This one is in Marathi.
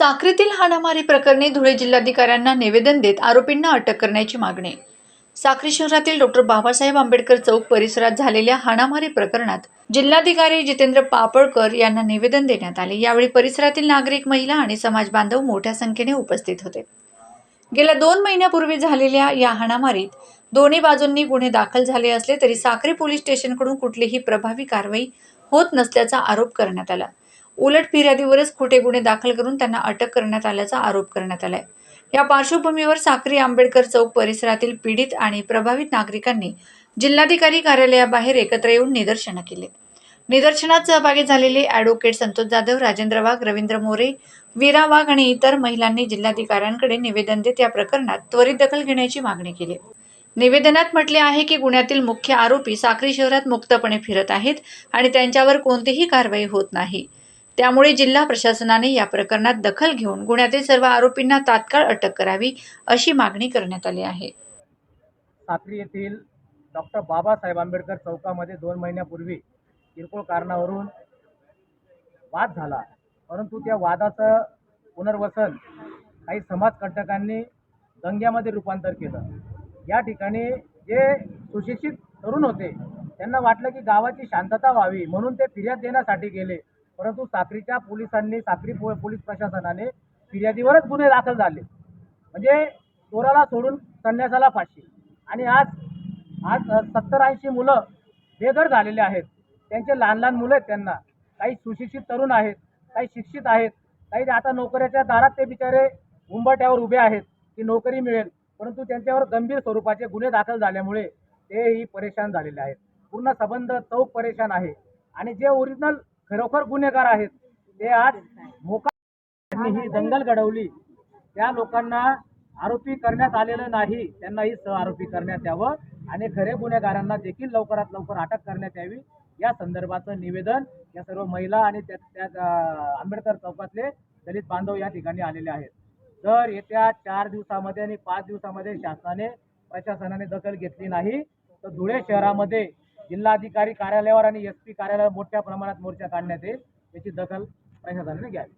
साक्रीतील हाणामारी प्रकरणी धुळे जिल्हाधिकाऱ्यांना निवेदन देत आरोपींना अटक करण्याची मागणी. साक्री शहरातील डॉक्टर बाबासाहेब आंबेडकर चौक परिसरात झालेल्या हाणामारी प्रकरणात जिल्हाधिकारी जितेंद्र पापळकर यांना निवेदन देण्यात आले. यावेळी परिसरातील नागरिक महिला आणि समाज बांधव मोठ्या संख्येने उपस्थित होते. गेल्या दोन महिन्यापूर्वी झालेल्या या हाणामारीत दोन्ही बाजूंनी गुन्हे दाखल झाले असले तरी साक्री पोलीस स्टेशनकडून कुठलीही प्रभावी कारवाई होत नसल्याचा आरोप करण्यात आला. उलट फिर्यादीवरच खोटे गुन्हे दाखल करून त्यांना अटक करण्यात आल्याचा आरोप करण्यात आलाय. या पार्श्वभूमीवर साक्री आंबेडकर चौक परिसरातील पीडित आणि प्रभावित नागरिकांनी जिल्हाधिकारी कार्यालयाबाहेर एकत्र येऊन निदर्शनं केली. निदर्शनात सहभागी झालेले ॲडव्होकेट संतोष जाधव राजेंद्र वाघ रवींद्र मोरे वीरा वाघ आणि इतर महिलांनी जिल्हाधिकाऱ्यांकडे निवेदन देत या प्रकरणात त्वरित दखल घेण्याची मागणी केली. निवेदनात म्हटले आहे की गुन्ह्यातील मुख्य आरोपी साक्री शहरात मुक्तपणे फिरत आहेत आणि त्यांच्यावर कोणतीही कारवाई होत नाही. त्यामुळे जिल्हा प्रशासनाने या प्रकरणात दखल घेऊन गुन्ह्यातील सर्व आरोपींना तात्काळ अटक करावी अशी मागणी करण्यात आली आहे. साक्री येथील डॉक्टर बाबासाहेब आंबेडकर चौकामध्ये दोन महिन्यापूर्वी किरकोळ कारणावरून वाद झाला. परंतु त्या वादाचं पुनर्वसन काही समाजकंटकांनी दंग्यामध्ये रूपांतर केलं. या ठिकाणी जे सुशिक्षित तरुण होते त्यांना वाटलं की गावाची शांतता व्हावी म्हणून ते फिर्याद देण्यासाठी गेले. परंतु साक्रीच्या पोलिसांनी साक्री पो पोलीस प्रशासनाने फिर्यादीवरच गुन्हे दाखल झाले. म्हणजे चोराला सोडून संन्यासाला फाशी. आणि आज आज सत्तर ऐंशी मुलं बेघर झालेले आहेत. त्यांचे लहान लहान मुलं आहेत त्यांना. काही सुशिक्षित तरुण आहेत काही शिक्षित आहेत काही आता नोकऱ्याच्या दारात ते बिचारे उंबट्यावर उभे आहेत की नोकरी मिळेल. परंतु त्यांच्यावर गंभीर स्वरूपाचे गुन्हे दाखल झाल्यामुळे तेही परेशान झालेले आहेत. पूर्ण संबंध चौक परेशान आहे. आणि जे ओरिजिनल खरोखर गुन्हेगार आहेत. ते आज मोका ही दंगल घडवली. त्या लोकांना आरोपी करण्यात आलेलं नाही. त्यांनाही सह आरोपी करण्यात यावं आणि खरे गुन्हेगारांना देखील लवकरात लवकर अटक करण्यात यावी. या संदर्भाचं निवेदन या सर्व महिला आणि त्या त्या आंबेडकर चौकातले दलित बांधव या ठिकाणी आलेले आहेत. जर येत्या चार दिवसामध्ये आणि पाच दिवसामध्ये शासनाने प्रशासनाने दखल घेतली नाही तर धुळे शहरामध्ये जिल्हाधिकारी कार्यालयावर आणि एस पी कार्यालयावर मोठ्या प्रमाणात मोर्चा काढण्यात येईल याची दखल प्रशासनाने घ्यावी.